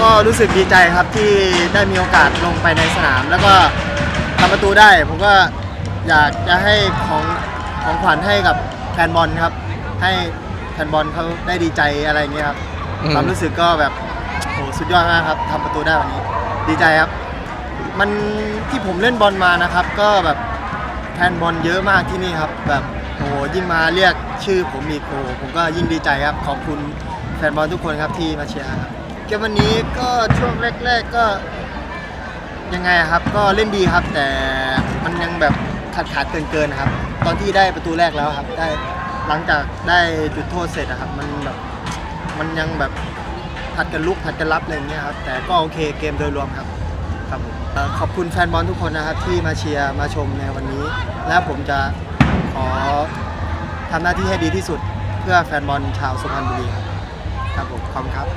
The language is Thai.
ก็รู้สึกดีใจครับที่ได้มีโอกาสลงไปในสนาม แล้วก็ทำประตูได้ ผมก็อยากจะให้ของของขวัญให้กับแฟนบอลครับ ให้แฟนบอลเขาได้ดีใจอะไรอย่างเงี้ยครับอืม ความรู้สึกก็แบบโหสุดยอดมากครับทำประตูได้วันนี้ ดีใจครับ มันที่ผมเล่นบอลมานะครับ ก็แบบแฟนบอลเยอะมากที่นี่ครับ แบบโอ้โหยิ่งมาเรียกชื่อผมอีกโอ้โหผมก็ยิ่งดีใจครับ ขอบคุณแฟนบอลทุกคนครับที่มาเชียร์ครับ เกมวันนี้ก็ช่วงแรก ๆก็ ยังไงครับ ก็เล่นดีครับ แต่มันยังแบบขาดขาดเกินเกินๆครับ ตอนที่ได้ประตูแรกแล้วครับ ได้หลังจากได้จุดโทษเสร็จอะครับ มันแบบมันยังแบบผัดกันลุกผัดกันรับอะไรอย่างเงี้ยครับ แต่ก็โอเคเกมโดยรวมครับ ครับผมเอ่อขอบคุณแฟนบอลทุกคนนะครับ ที่มาเชียร์มาชมในวันนี้ และผมจะขอทำหน้าที่ให้ดีที่สุดเพื่อแฟนบอลชาวสุพรรณบุรีครับ ครับผมขอบคุณครับ